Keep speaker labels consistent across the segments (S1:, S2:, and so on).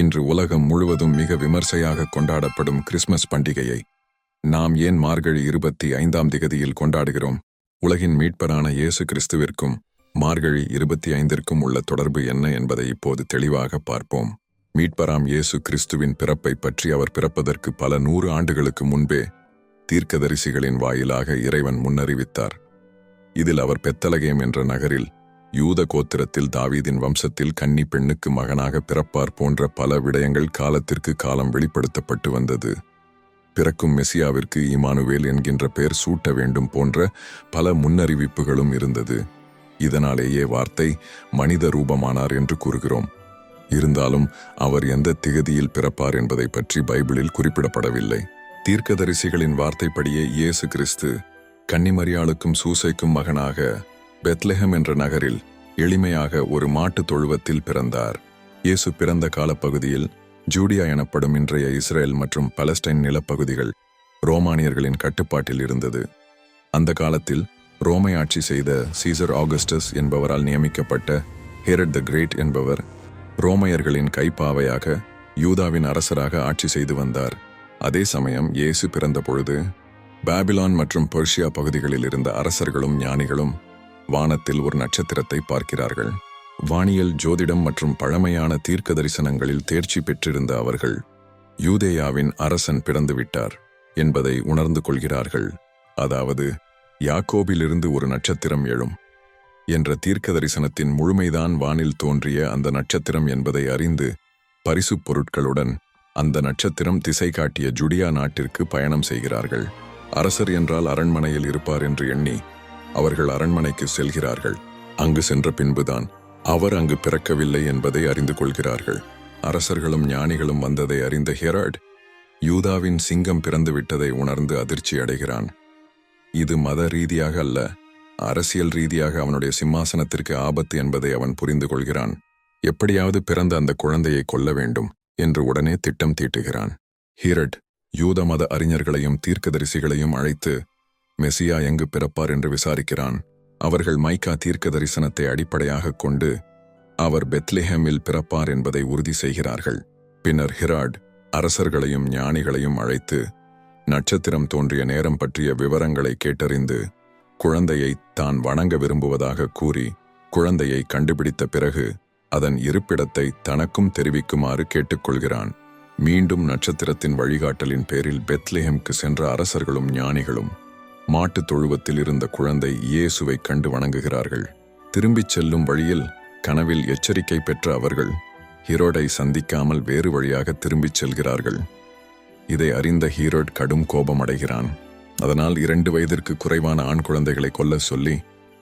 S1: இன்று உலகம் முழுவதும் மிக விமர்சையாக கொண்டாடப்படும் கிறிஸ்மஸ் பண்டிகையை நாம் ஏன் மார்கழி இருபத்தி ஐந்தாம் திகதியில் கொண்டாடுகிறோம்? உலகின் மீட்பரான இயேசு கிறிஸ்துவிற்கும் மார்கழி இருபத்தி ஐந்திற்கும் உள்ள தொடர்பு என்ன என்பதை இப்போது தெளிவாக பார்ப்போம். மீட்பராம் இயேசு கிறிஸ்துவின் பிறப்பை பற்றி அவர் பிறப்பதற்கு பல நூறு ஆண்டுகளுக்கு முன்பே தீர்க்கதரிசிகளின் வாயிலாக இறைவன் முன்னறிவித்தார். இதில் அவர் பெத்தலகேம் என்ற நகரில் யூத கோத்திரத்தில் தாவீதின் வம்சத்தில் கன்னி பெண்ணுக்கு மகனாக பிறப்பார் போன்ற பல விடயங்கள் காலத்திற்கு காலம் வெளிப்படுத்தப்பட்டு வந்தது. பிறக்கும் மெசியாவிற்கு இமானுவேல் என்கின்ற பெயர் சூட்ட வேண்டும் போன்ற பல முன்னறிவிப்புகளும் இருந்தது. இதனாலேயே வார்த்தை மனித ரூபமானார் என்று கூறுகிறோம். இருந்தாலும் அவர் எந்த திகதியில் பிறப்பார் என்பதை பற்றி பைபிளில் குறிப்பிடப்படவில்லை. தீர்க்கதரிசிகளின் வார்த்தைப்படியே இயேசு கிறிஸ்து கன்னிமரியாளுக்கும் சூசைக்கும் மகனாக பெத்லெஹம் என்ற நகரில் எளிமையாக ஒரு மாட்டுத் தொழுவத்தில் பிறந்தார். இயேசு பிறந்த காலப்பகுதியில் ஜூடியா எனப்படும் இன்றைய இஸ்ரேல் மற்றும் பலஸ்டைன் நிலப்பகுதிகள் ரோமானியர்களின் கட்டுப்பாட்டில் இருந்தது. அந்த காலத்தில் ரோமை ஆட்சி செய்த சீசர் ஆகஸ்டஸ் என்பவரால் நியமிக்கப்பட்ட ஹெரட் த கிரேட் என்பவர் ரோமையர்களின் கைப்பாவையாக யூதாவின் அரசராக ஆட்சி செய்து வந்தார். அதே சமயம் இயேசு பிறந்த பொழுது பாபிலான் மற்றும் பெர்ஷியா பகுதிகளில் இருந்த அரசர்களும் ஞானிகளும் வானத்தில் ஒரு நட்சத்திரத்தை பார்க்கிறார்கள். வானியல் ஜோதிடம் மற்றும் பழமையான தீர்க்க தரிசனங்களில் தேர்ச்சி பெற்றிருந்த அவர்கள் யூதேயாவின் அரசன் பிறந்துவிட்டார் என்பதை உணர்ந்து கொள்கிறார்கள். அதாவது யாக்கோபிலிருந்து ஒரு நட்சத்திரம் எழும் என்ற தீர்க்க தரிசனத்தின் முழுமைதான் வானில் தோன்றிய அந்த நட்சத்திரம் என்பதை அறிந்து பரிசுப் பொருட்களுடன் அந்த நட்சத்திரம் திசை காட்டிய ஜுடியா நாட்டிற்கு பயணம் செய்கிறார்கள். அரசர் என்றால் அரண்மனையில் இருப்பார் என்று எண்ணி அவர்கள் அரண்மனைக்கு செல்கிறார்கள். அங்கு சென்ற பின்புதான் அவர் அங்கு பிறக்கவில்லை என்பதை அறிந்து கொள்கிறார்கள். அரசர்களும் ஞானிகளும் வந்ததை அறிந்த ஹெராட் யூதாவின் சிங்கம் பிறந்து விட்டதை உணர்ந்து அதிர்ச்சி அடைகிறான். இது மத ரீதியாக அல்ல அரசியல் ரீதியாக அவனுடைய சிம்மாசனத்திற்கு ஆபத்து என்பதை அவன் புரிந்து கொள்கிறான். எப்படியாவது பிறந்த அந்த குழந்தையை கொல்ல வேண்டும் என்று உடனே திட்டம் தீட்டுகிறான். ஹீரட் யூத மத அறிஞர்களையும் தீர்க்கதரிசிகளையும் அழைத்து மெசியா எங்கு பிறப்பார் என்று விசாரிக்கிறான். அவர்கள் மைக்கா தீர்க்க தரிசனத்தை அடிப்படையாகக் கொண்டு அவர் பெத்லெஹேமில் பிறப்பார் என்பதை உறுதி செய்கிறார்கள். பின்னர் ஹிராட் அரசர்களையும் ஞானிகளையும் அழைத்து நட்சத்திரம் தோன்றிய நேரம் பற்றிய விவரங்களை கேட்டறிந்து குழந்தையை தான் வணங்க விரும்புவதாக கூறி குழந்தையை கண்டுபிடித்த பிறகு அதன் இருப்பிடத்தை தனக்கும் தெரிவிக்குமாறு கேட்டுக்கொள்கிறான். மீண்டும் நட்சத்திரத்தின் வழிகாட்டலின் பேரில் பெத்லெஹெம்க்கு சென்ற அரசர்களும் ஞானிகளும் மாட்டுத் தொழுவத்தில் இருந்த குழந்தை இயேசுவை கண்டு வணங்குகிறார்கள். திரும்பிச் செல்லும் வழியில் கனவில் எச்சரிக்கை பெற்ற அவர்கள் ஹீரோடை சந்திக்காமல் வேறு வழியாக திரும்பிச் செல்கிறார்கள். இதை அறிந்த ஹீரோட் கடும் கோபமடைகிறான் அதனால் இரண்டு வயதிற்கு குறைவான ஆண் குழந்தைகளை கொல்ல சொல்லி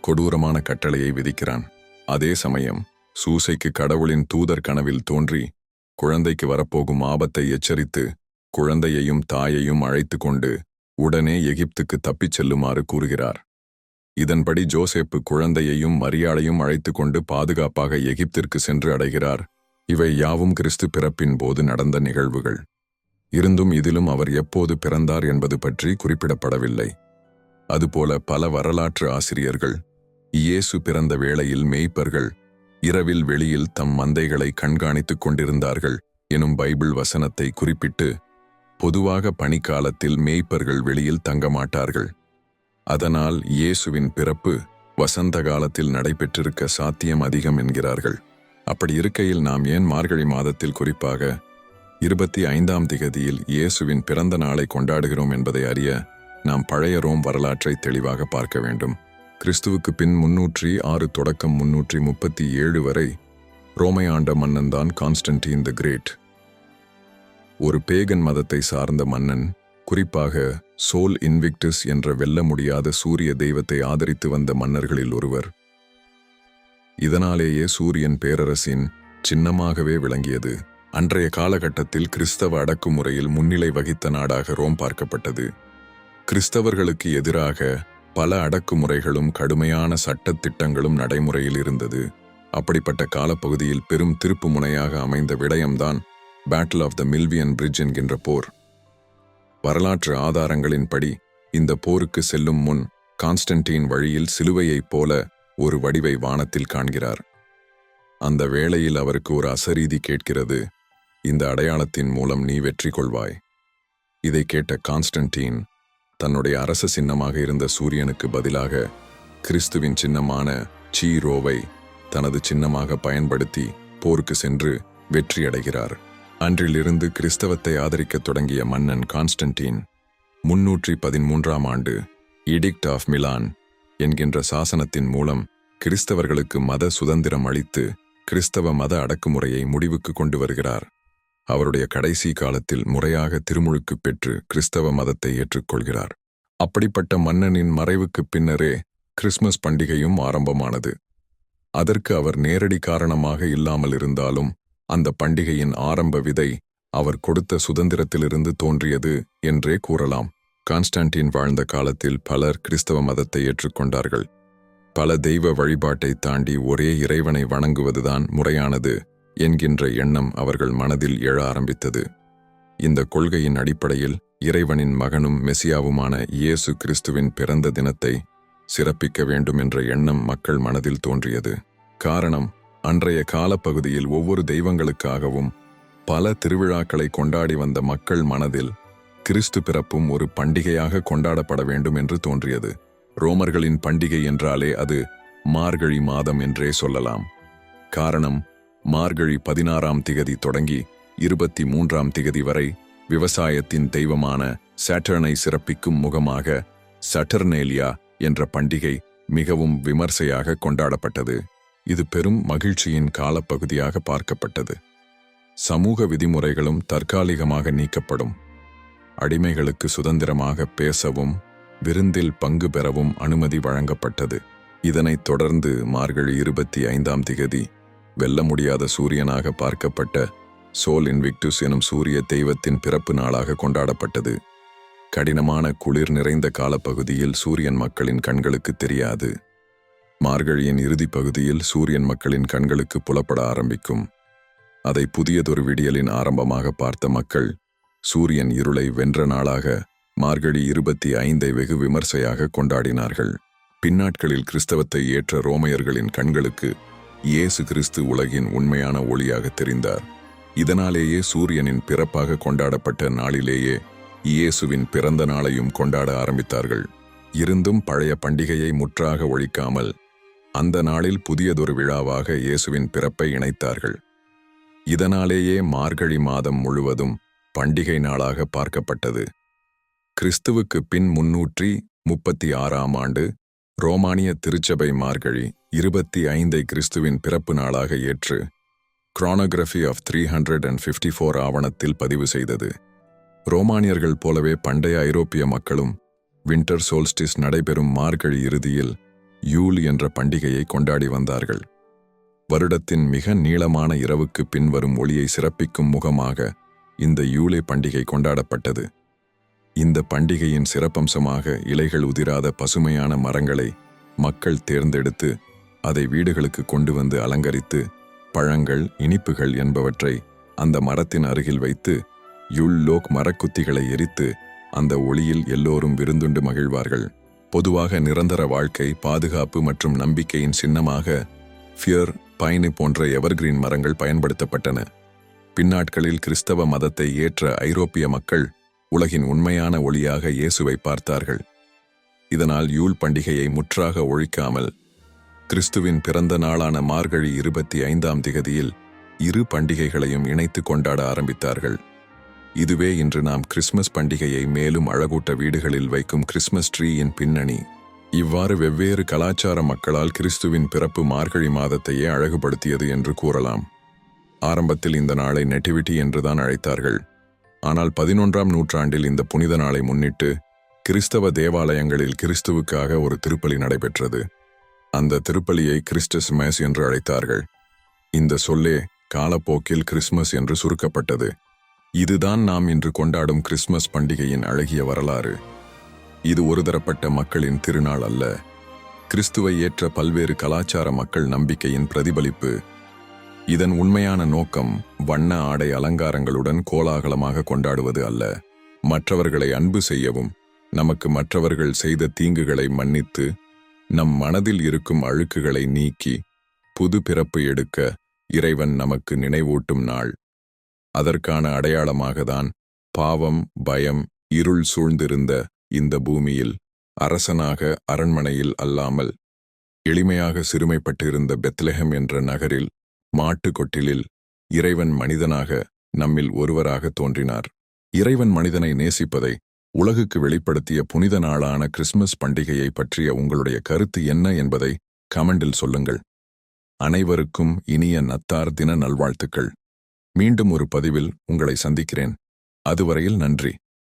S1: கொடூரமான கட்டளையை விதிக்கிறான். அதே சமயம் சூசைக்கு கடவுளின் தூதர் கனவில் தோன்றி குழந்தைக்கு வரப்போகும் ஆபத்தை எச்சரித்து குழந்தையையும் தாயையும் அழைத்து கொண்டு உடனே எகிப்துக்கு தப்பிச் செல்லுமாறு கூறுகிறார். இதன்படி ஜோசேப்பு குழந்தையையும் மரியாளையும் அழைத்து கொண்டு பாதுகாப்பாக எகிப்திற்கு சென்று அடைகிறார். இவை யாவும் கிறிஸ்து பிறப்பின் போது நடந்த நிகழ்வுகள். இருந்தும் இதிலும் அவர் எப்போது பிறந்தார் என்பது பற்றி குறிப்பிடப்படவில்லை. அதுபோல பல வரலாற்று ஆசிரியர்கள் இயேசு பிறந்த வேளையில் மேய்ப்பர்கள் இரவில் வெளியில் தம் மந்தைகளை கண்காணித்துக் கொண்டிருந்தார்கள் எனும் பைபிள் வசனத்தை குறிப்பிட்டு பொதுவாக பனிக்காலத்தில் மேய்ப்பர்கள் வெளியில் தங்க மாட்டார்கள் அதனால் இயேசுவின் பிறப்பு வசந்த காலத்தில் நடைபெற்றிருக்க சாத்தியம் அதிகம் என்கிறார்கள். அப்படி இருக்கையில் நாம் ஏன் மார்கழி மாதத்தில் குறிப்பாக இருபத்தி ஐந்தாம் திகதியில் இயேசுவின் பிறந்த நாளை கொண்டாடுகிறோம் என்பதை அறிய நாம் பழைய ரோம் வரலாற்றை தெளிவாக பார்க்க வேண்டும். கிறிஸ்துவுக்கு பின் முன்னூற்றி ஆறு தொடக்கம் முன்னூற்றி முப்பத்தி ஏழு வரை ரோமை ஆண்ட மன்னன்தான் கான்ஸ்டன்டீன் த கிரேட். ஒரு பேகன் மதத்தை சார்ந்த மன்னன் குறிப்பாக சோல் இன்விக்டஸ் என்ற வெல்ல முடியாத சூரிய தெய்வத்தை ஆதரித்து வந்த மன்னர்களில் ஒருவர். இதனாலேயே சூரியன் பேரரசின் சின்னமாகவே விளங்கியது. அன்றைய காலகட்டத்தில் கிறிஸ்தவ அடக்குமுறையில் முன்னிலை வகித்த நாடாக ரோம் பார்க்கப்பட்டது. கிறிஸ்தவர்களுக்கு எதிராக பல அடக்குமுறைகளும் கடுமையான சட்டத்திட்டங்களும் நடைமுறையில் இருந்தது. அப்படிப்பட்ட காலப்பகுதியில் பெரும் திருப்பு முனையாக அமைந்த விடயம்தான் battle of the Milvian Bridge என்கின்ற போர். வரலாற்று ஆதாரங்களின்படி இந்த போருக்கு செல்லும் முன் கான்ஸ்டன்டீன் வழியில் சிலுவையைப் போல ஒரு வடிவை வானத்தில் காண்கிறார். அந்த வேளையில் அவருக்கு ஒரு அசரீதி கேட்கிறது. இந்த அடையாளத்தின் மூலம் நீ வெற்றி கொள்வாய். இதை கேட்ட கான்ஸ்டன்டீன் தன்னுடைய அரச சின்னமாக இருந்த சூரியனுக்கு பதிலாக கிறிஸ்துவின் சின்னமான சீரோவை தனது சின்னமாக பயன்படுத்தி போருக்கு சென்று வெற்றியடைகிறார். அன்றிலிருந்து கிறிஸ்தவத்தை ஆதரிக்கத் தொடங்கிய மன்னன் கான்ஸ்டன்டீன் முன்னூற்றி பதிமூன்றாம் ஆண்டு இடிக்ட் ஆஃப் மிலான் என்கின்ற சாசனத்தின் மூலம் கிறிஸ்தவர்களுக்கு மத சுதந்திரம் அளித்து கிறிஸ்தவ மத அடக்குமுறையை முடிவுக்கு கொண்டு வருகிறார். அவருடைய கடைசி காலத்தில் முறையாக திருமுழுக்கு பெற்று கிறிஸ்தவ மதத்தை ஏற்றுக்கொள்கிறார். அப்படிப்பட்ட மன்னனின் மறைவுக்குப் பின்னரே கிறிஸ்மஸ் பண்டிகையும் ஆரம்பமானது. அதற்கு அவர் நேரடி காரணமாக இல்லாமல் இருந்தாலும் அந்த பண்டிகையின் ஆரம்ப விதை அவர் கொடுத்த சுதந்திரத்திலிருந்து தோன்றியது என்றே கூறலாம். கான்ஸ்டான்டின் வாழ்ந்த காலத்தில் பலர் கிறிஸ்தவ மதத்தை ஏற்றுக்கொண்டார்கள். பல தெய்வ வழிபாட்டை தாண்டி ஒரே இறைவனை வணங்குவதுதான் முறையானது என்கின்ற எண்ணம் அவர்கள் மனதில் எழ ஆரம்பித்தது. இந்த கொள்கையின் அடிப்படையில் இறைவனின் மகனும் மெசியாவுமான இயேசு கிறிஸ்துவின் பிறந்த தினத்தை சிறப்பிக்க வேண்டும் என்ற எண்ணம் மக்கள் மனதில் தோன்றியது. காரணம் அன்றைய காலப்பகுதியில் ஒவ்வொரு தெய்வங்களுக்காகவும் பல திருவிழாக்களை கொண்டாடி வந்த மக்கள் மனதில் கிறிஸ்து பிறப்பும் ஒரு பண்டிகையாக கொண்டாடப்பட வேண்டும் என்று தோன்றியது. ரோமர்களின் பண்டிகை என்றாலே அது மார்கழி மாதம் என்றே சொல்லலாம். காரணம் மார்கழி பதினாறாம் திகதி தொடங்கி இருபத்தி மூன்றாம் திகதி வரை விவசாயத்தின் தெய்வமான சாட்டர்னை சிறப்பிக்கும் முகமாக சட்டர்னேலியா என்ற பண்டிகை மிகவும் விமர்சையாக கொண்டாடப்பட்டது. இது பெரும் மகிழ்ச்சியின் காலப்பகுதியாக பார்க்கப்பட்டது. சமூக விதிமுறைகளும் தற்காலிகமாக நீக்கப்படும். அடிமைகளுக்கு சுதந்திரமாக பேசவும் விருந்தில் பங்கு பெறவும் அனுமதி வழங்கப்பட்டது. இதனைத் தொடர்ந்து மார்கழி இருபத்தி ஐந்தாம் திகதி வெல்ல முடியாத சூரியனாக பார்க்கப்பட்ட சோல் இன்விக்டுஸ் எனும் சூரிய தெய்வத்தின் பிறப்பு நாளாக கொண்டாடப்பட்டது. கடினமான குளிர் நிறைந்த காலப்பகுதியில் சூரியன் மக்களின் கண்களுக்கு தெரியாது. மார்கழியின் இறுதி பகுதியில் சூரியன் மக்களின் கண்களுக்கு புலப்பட ஆரம்பிக்கும். அதை புதியதொரு விடியலின் ஆரம்பமாக பார்த்த மக்கள் சூரியன் இருளை வென்ற நாளாக மார்கழி இருபத்தி ஐந்தை வெகு விமர்சையாக கொண்டாடினார்கள். பின்னாட்களில் கிறிஸ்தவத்தை ஏற்ற ரோமையர்களின் கண்களுக்கு இயேசு கிறிஸ்து உலகின் உண்மையான ஒளியாக தெரிந்தார். இதனாலேயே சூரியனின் பிறப்பாக கொண்டாடப்பட்ட நாளிலேயே இயேசுவின் பிறந்த நாளையும் கொண்டாட ஆரம்பித்தார்கள். இருந்தும் பழைய பண்டிகையை முற்றாக ஒழிக்காமல் அந்த நாளில் புதியதொரு விழாவாக இயேசுவின் பிறப்பை இணைத்தார்கள். இதனாலேயே மார்கழி மாதம் முழுவதும் பண்டிகை நாளாக பார்க்கப்பட்டது. கிறிஸ்துவுக்கு பின் முன்னூற்றி முப்பத்தி ஆறாம் ஆண்டு ரோமானிய திருச்சபை மார்கழி இருபத்தி ஐந்தை கிறிஸ்துவின் பிறப்பு நாளாக ஏற்று chronography of three hundred and fifty four ஆவணத்தில் பதிவு செய்தது. ரோமானியர்கள் போலவே பண்டைய ஐரோப்பிய மக்களும் வின்டர் சோல்ஸ்டிஸ் நடைபெறும் மார்கழி இறுதியில் யூல் என்ற பண்டிகையை கொண்டாடி வந்தார்கள். வருடத்தின் மிக நீளமான இரவுக்கு பின்வரும் ஒளியை சிறப்பிக்கும் முகமாக இந்த யூலே பண்டிகை கொண்டாடப்பட்டது. இந்த பண்டிகையின் சிறப்பம்சமாக இலைகள் உதிராத பசுமையான மரங்களை மக்கள் தேர்ந்தெடுத்து அதை வீடுகளுக்கு கொண்டு வந்து அலங்கரித்து பழங்கள் இனிப்புகள் என்பவற்றை அந்த மரத்தின் அருகில் வைத்து யுல் லோக் மரக்குத்திகளை எரித்து அந்த ஒளியில் எல்லோரும் விருந்துண்டு மகிழ்வார்கள். பொதுவாக நிரந்தர வாழ்க்கை பாதுகாப்பு மற்றும் நம்பிக்கையின் சின்னமாக ஃபியர் பைனு போன்ற எவர்கிரீன் மரங்கள் பயன்படுத்தப்பட்டன. பின்னாட்களில் கிறிஸ்தவ மதத்தை ஏற்ற ஐரோப்பிய மக்கள் உலகின் உண்மையான ஒளியாக இயேசுவை பார்த்தார்கள். இதனால் யூல் பண்டிகையை முற்றாக ஒழிக்காமல் கிறிஸ்துவின் பிறந்த நாளான மார்கழி இருபத்தி ஐந்தாம் திகதியில் இரு பண்டிகைகளையும் இணைத்து கொண்டாட ஆரம்பித்தார்கள். இதுவே இன்று நாம் கிறிஸ்மஸ் பண்டிகையை மேலும் அழகூட்ட வீடுகளில் வைக்கும் கிறிஸ்மஸ் ட்ரீயின் பின்னணி. இவ்வாறு வெவ்வேறு கலாச்சார மக்களால் கிறிஸ்துவின் பிறப்பு மார்கழி மாதத்தையே அழகுபடுத்தியது என்று கூறலாம். ஆரம்பத்தில் இந்த நாளை நெட்டிவிட்டி என்றுதான் அழைத்தார்கள். ஆனால் பதினொன்றாம் நூற்றாண்டில் இந்த புனித நாளை முன்னிட்டு கிறிஸ்தவ தேவாலயங்களில் கிறிஸ்துவுக்காக ஒரு திருப்பலி நடைபெற்றது. அந்த திருப்பலியை கிறிஸ்டஸ் மேஸ் என்று அழைத்தார்கள். இந்த சொல்லே காலப்போக்கில் கிறிஸ்மஸ் என்று சுருக்கப்பட்டது. இதுதான் நாம் இன்று கொண்டாடும் கிறிஸ்மஸ் பண்டிகையின் அழகிய வரலாறு. இது ஒருதரப்பட்ட மக்களின் திருநாள் அல்ல. கிறிஸ்துவை ஏற்ற பல்வேறு கலாச்சார மக்கள் நம்பிக்கையின் பிரதிபலிப்பு. இதன் உண்மையான நோக்கம் வண்ண ஆடை அலங்காரங்களுடன் கோலாகலமாக கொண்டாடுவது அல்ல. மற்றவர்களை அன்பு செய்யவும் நமக்கு மற்றவர்கள் செய்த தீங்குகளை மன்னித்து நம் மனதில் இருக்கும் அழுக்குகளை நீக்கி புது பிறப்பு எடுக்க இறைவன் நமக்கு நினைவூட்டும் நாள். அதற்கான அடையாளமாகத்தான் பாவம் பயம் இருள் சூழ்ந்திருந்த இந்த பூமியில் அரசனாக அரண்மனையில் அல்லாமல் எளிமையாக சிறுமைப்பட்டிருந்த பெத்லெஹம் என்ற நகரில் மாட்டுக் கொட்டிலில் இறைவன் மனிதனாக நம்மில் ஒருவராக தோன்றினார். இறைவன் மனிதனை நேசிப்பதை உலகுக்கு வெளிப்படுத்திய புனித நாளான கிறிஸ்துமஸ் பண்டிகையை பற்றிய உங்களுடைய கருத்து என்ன என்பதை கமெண்டில் சொல்லுங்கள். அனைவருக்கும் இனிய நத்தார் தின நல்வாழ்த்துக்கள். மீண்டும் ஒரு பதிவில் உங்களை சந்திக்கிறேன். அதுவரையில் நன்றி.